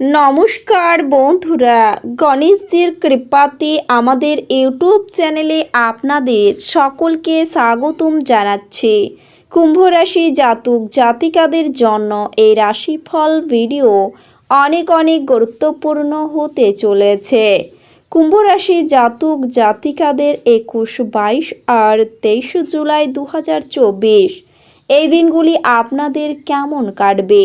নমস্কার বন্ধুরা, গণেশজির কৃপাতে আমাদের ইউটিউব চ্যানেলে আপনাদের সকলকে স্বাগতম জানাচ্ছি। কুম্ভ রাশি জাতক জাতিকাদের জন্য এই রাশিফল ভিডিও অনেক অনেক গুরুত্বপূর্ণ হতে চলেছে। কুম্ভ রাশি জাতক জাতিকাদের একুশ, বাইশ আর তেইশে জুলাই দু হাজার চব্বিশ। এই দিনগুলি আপনাদের কেমন কাটবে?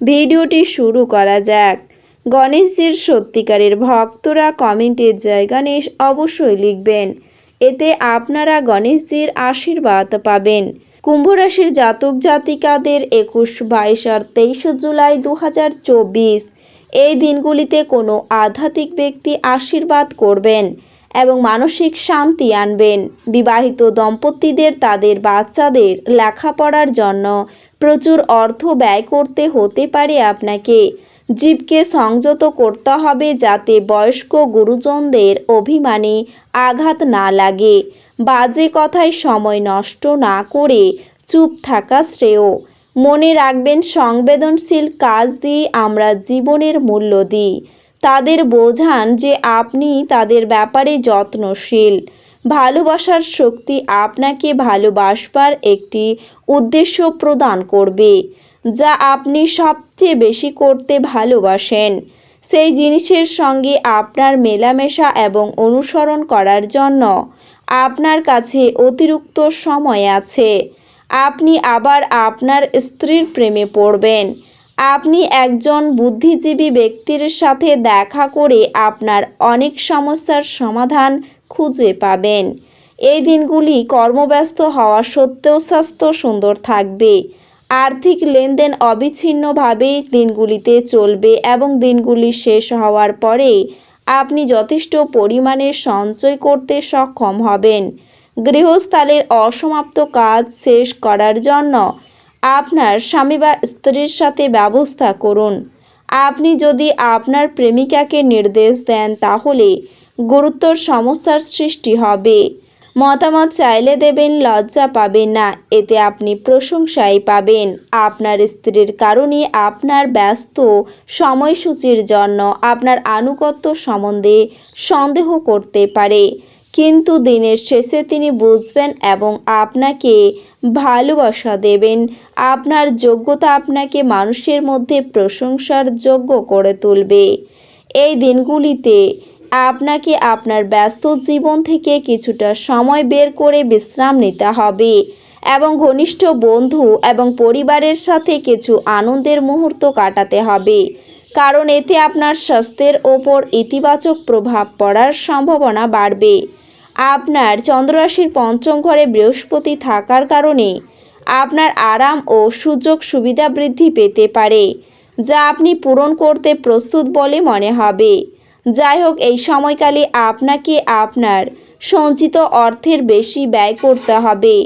ভিডিওটি শুরু করা যাক। গণেশজির সত্যিকারের ভক্তরা কমেন্টের জায়গা নিয়ে অবশ্যই লিখবেন। এতে আপনারা গণেশজির আশীর্বাদ পাবেন। কুম্ভ রাশির জাতক জাতিকাদের একুশ, বাইশ আর তেইশে জুলাই দু হাজার চব্বিশ। এই দিনগুলিতে কোনো আধ্যাত্মিক ব্যক্তি আশীর্বাদ করবেন এবং মানসিক শান্তি আনবেন। বিবাহিত দম্পতিদের তাদের বাচ্চাদের লেখাপড়ার জন্য প্রচুর অর্থ ব্যয় করতে হতে পারে আপনাকে। জীবকে সংযত করতে হবে যাতে বয়স্ক গুরুজনদের অভিমানে আঘাত না লাগে। বাজে কথায় সময় নষ্ট না করে চুপ থাকা শ্রেয়। মনে রাখবেন, সংবেদনশীল কাজ দিয়ে আমরা জীবনের মূল্য দিই। তাদের বোঝান যে আপনি তাদের ব্যাপারে যত্নশীল। ভালোবাসার শক্তি আপনাকে ভালোবাসবার একটি উদ্দেশ্য প্রদান করবে, যা আপনি সবচেয়ে বেশি করতে ভালোবাসেন। সেই জিনিসের সঙ্গে আপনার মেলামেশা এবং অনুসরণ করার জন্য আপনার কাছে অতিরিক্ত সময় আছে। আপনি আবার আপনার স্ত্রীর প্রেমে পড়বেন। আপনি একজন বুদ্ধিজীবী ব্যক্তির সাথে দেখা করে আপনার অনেক সমস্যার সমাধান খুঁজে পাবেন। এই দিনগুলি কর্মব্যস্ত হওয়া সত্ত্বেও স্বাস্থ্য সুন্দর থাকবে। আর্থিক লেনদেন অবিচ্ছিন্নভাবেই দিনগুলিতে চলবে এবং দিনগুলি শেষ হওয়ার পরে আপনি যথেষ্ট পরিমাণে সঞ্চয় করতে সক্ষম হবেন। গৃহস্থালের অসমাপ্ত কাজ শেষ করার জন্য আপনার স্বামী বা স্ত্রীর সাথে ব্যবস্থা করুন। আপনি যদি আপনার প্রেমিকাকে নির্দেশ দেন তাহলে গুরুতর সমস্যার সৃষ্টি হবে। মতামত চাইলে দেবেন, লজ্জা পাবেন না। এতে আপনি প্রশংসাই পাবেন। আপনার স্ত্রীর কারণে আপনার ব্যস্ত সময়সূচির জন্য আপনার আনুগত্য সম্বন্ধে সন্দেহ করতে পারে। কিন্তু দিনের শেষে তিনি বুঝবেন এবং আপনাকে ভালোবাসা দেবেন। আপনার যোগ্যতা আপনাকে মানুষের মধ্যে প্রশংসার যোগ্য করে তুলবে। এই দিনগুলিতে আপনাকে আপনার ব্যস্ত জীবন থেকে কিছুটা সময় বের করে বিশ্রাম নিতে হবে এবং ঘনিষ্ঠ বন্ধু এবং পরিবারের সাথে কিছু আনন্দের মুহূর্ত কাটাতে হবে। কারণ এতে আপনার স্বাস্থ্যের ওপর ইতিবাচক প্রভাব পড়ার সম্ভাবনা বাড়বে। আপনার চন্দ্ররাশির পঞ্চম ঘরে বৃহস্পতি থাকার কারণে আপনার আরাম ও সুযোগ সুবিধা বৃদ্ধি পেতে পারে, যা আপনি পূরণ করতে প্রস্তুত বলে মনে হবে। যাই হোক, এই সময়কালে আপনাকে আপনার সঞ্চিত অর্থের বেশি ব্যয় করতে হবে,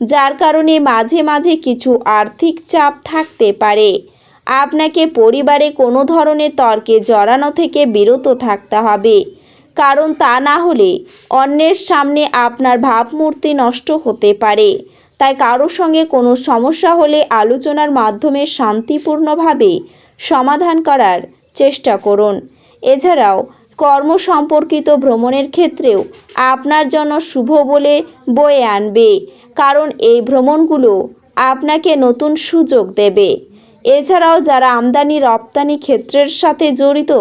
যার কারণে মাঝে মাঝে কিছু আর্থিক চাপ থাকতে পারে। আপনাকে পরিবারে কোনো ধরনের তর্কে জড়ানো থেকে বিরত থাকতে হবে, কারণ তা না হলে অন্যের সামনে আপনার ভাবমূর্তি নষ্ট হতে পারে। তাই কারোর সঙ্গে কোনো সমস্যা হলে আলোচনার মাধ্যমে শান্তিপূর্ণভাবে সমাধান করার চেষ্টা করুন। এছাড়াও কর্ম সম্পর্কিত ভ্রমণের ক্ষেত্রেও আপনার জন্য শুভ বলে বয়ে আনবে। কারণ এই ভ্রমণগুলো আপনাকে নতুন সুযোগ দেবে। এছাড়াও যারা আমদানি রপ্তানি ক্ষেত্রের সাথে জড়িত,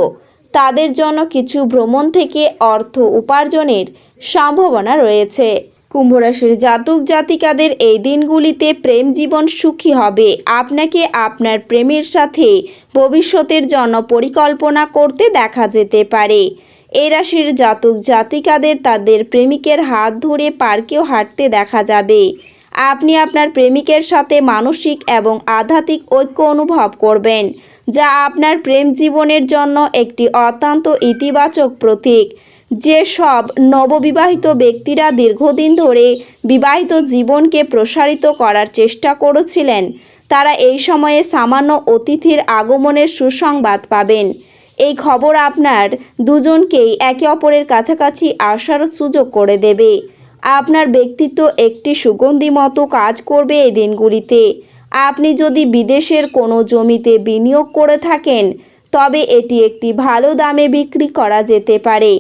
তাদের জন্য কিছু ভ্রমণ থেকে অর্থ উপার্জনের সম্ভাবনা রয়েছে। কুম্ভ রাশির জাতক জাতিকাদের এই দিনগুলিতে প্রেম জীবন সুখী হবে। আপনাকে আপনার প্রেমের সাথে ভবিষ্যতের জন্য পরিকল্পনা করতে দেখা যেতে পারে। এই রাশির জাতক জাতিকাদের তাদের প্রেমিকের হাত ধরে পার্কেও হাঁটতে দেখা যাবে। আপনি আপনার প্রেমিকের সাথে মানসিক এবং আধ্যাত্মিক ঐক্য অনুভব করবেন, যা আপনার প্রেম জীবনের জন্য একটি অত্যন্ত ইতিবাচক প্রতীক। যে সব নববিবাহিত ব্যক্তিরা দীর্ঘদিন ধরে বিবাহিত জীবনকে প্রসারিত করার চেষ্টা করেছিলেন, তারা এই সময়ে সামান্য অতিথির আগমনের সুসংবাদ পাবেন। এই খবর আপনার দুজনকেই একে অপরের কাছাকাছি আসার সুযোগ করে দেবে। আপনার ব্যক্তিত্ব একটি সুগন্ধি মতো কাজ করবে এই দিনগুলিতে। আপনি যদি বিদেশের কোনো জমিতে বিনিয়োগ করে থাকেন, তবে এটি একটি ভালো দামে বিক্রি করা যেতে পারে।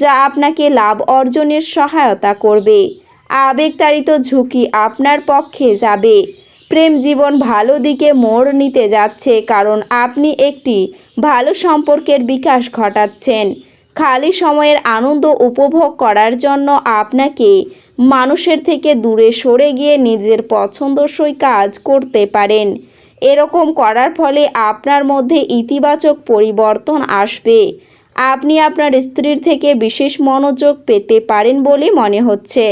যা আপনাকে লাভ অর্জনের সহায়তা করবে। আবেগতাড়িত ঝুঁকি আপনার পক্ষে যাবে। প্রেম জীবন ভালো দিকে মোড় নিতে যাচ্ছে কারণ আপনি একটি ভালো সম্পর্কের বিকাশ ঘটাচ্ছেন। খালি সময়ের আনন্দ উপভোগ করার জন্য আপনাকে মানুষের থেকে দূরে সরে গিয়ে নিজের পছন্দসই কাজ করতে পারেন। এরকম করার ফলে আপনার মধ্যে ইতিবাচক পরিবর্তন আসবে। আপনি আপনার স্ত্রীর থেকে বিশেষ মনোযোগ পেতে পারেন বলে মনে হচ্ছে।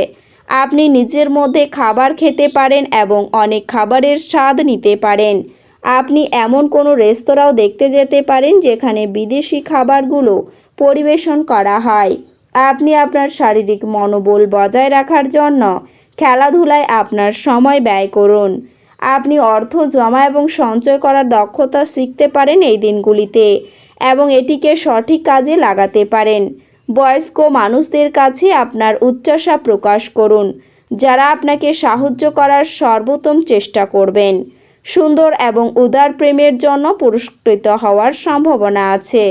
আপনি নিজের মধ্যে খাবার খেতে পারেন এবং অনেক খাবারের স্বাদ নিতে পারেন। আপনি এমন কোনো রেস্তোরাঁও দেখতে যেতে পারেন যেখানে বিদেশি খাবারগুলো পরিবেশন করা হয়। আপনি আপনার শারীরিক মনোবল বজায় রাখার জন্য খেলাধুলায় আপনার সময় ব্যয় করুন। আপনি অর্থ জমা এবং সঞ্চয় করার দক্ষতা শিখতে পারেন এই দিনগুলিতে। এবং এটিকে সঠিক কাজে লাগাতে পারেন। বয়স্ক মানুষদের কাছে আপনার উচ্চাসা প্রকাশ করুন, যারা আপনাকে সাহায্য করার সর্বোত্তম চেষ্টা করবেন। সুন্দর এবং উদার প্রেমের জন্য পুরস্কৃত হওয়ার সম্ভাবনা আছে।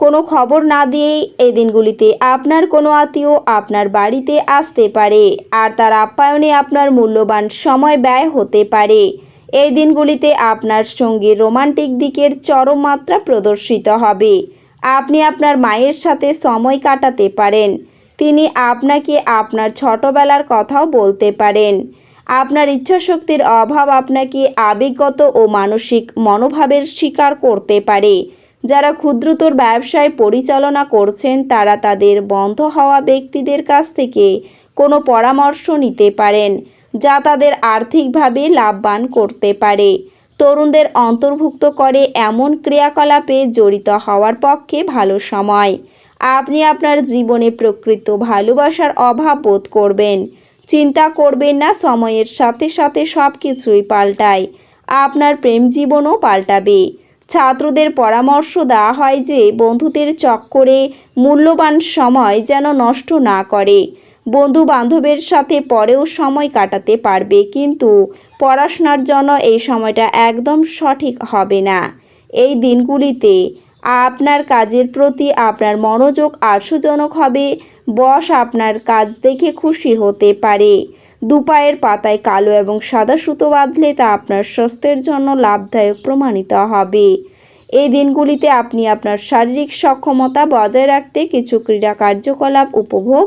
কোনো খবর না দিয়েই এই দিনগুলিতে আপনার কোনো আত্মীয় আপনার বাড়িতে আসতে পারে, আর তার আপ্যায়নে আপনার মূল্যবান সময় ব্যয় হতে পারে। এই দিনগুলিতে আপনার সঙ্গী রোমান্টিক দিকের চরম মাত্রা প্রদর্শিত হবে। আপনি আপনার মায়ের সাথে সময় কাটাতে পারেন। তিনি আপনাকে আপনার ছোটবেলার কথাও বলতে পারেন। আপনার ইচ্ছাশক্তির অভাব আপনাকে আবেগগত ও মানসিক মনোভাবের শিকার করতে পারে। যারা ক্ষুদ্রতর ব্যবসায় পরিচালনা করছেন, তারা তাদের বন্ধ হওয়া ব্যক্তিদের কাছ থেকে কোনো পরামর্শ নিতে পারেন। যা তাদের আর্থিকভাবে লাভবান করতে পারে। তরুণদের অন্তর্ভুক্ত করে এমন ক্রিয়াকলাপে জড়িত হওয়ার পক্ষে ভালো সময়। আপনি আপনার জীবনে প্রকৃত ভালোবাসার অভাব বোধ করবেন। চিন্তা করবেন না, সময়ের সাথে সাথে সব কিছুই পাল্টায়। আপনার প্রেম জীবনও পাল্টাবে। ছাত্রদের পরামর্শ দেওয়া হয় যে, বন্ধুদের চক্করে মূল্যবান সময় যেন নষ্ট না করে। বন্ধু বান্ধবের সাথে পরেও সময় কাটাতে পারবে, কিন্তু পড়াশোনার জন্য এই সময়টা একদম সঠিক হবে না। এই দিনগুলিতে আপনার কাজের প্রতি আপনার মনোযোগ আশাজনক হবে, বস আপনার কাজ দেখে খুশি হতে পারে। দুপায়ের পাতায় কালো এবং সাদা সুতো বাঁধলে তা আপনার স্বাস্থ্যের জন্য লাভদায়ক প্রমাণিত হবে। এই দিনগুলিতে আপনি আপনার শারীরিক সক্ষমতা বজায় রাখতে কিছু ক্রীড়া কার্যকলাপ উপভোগ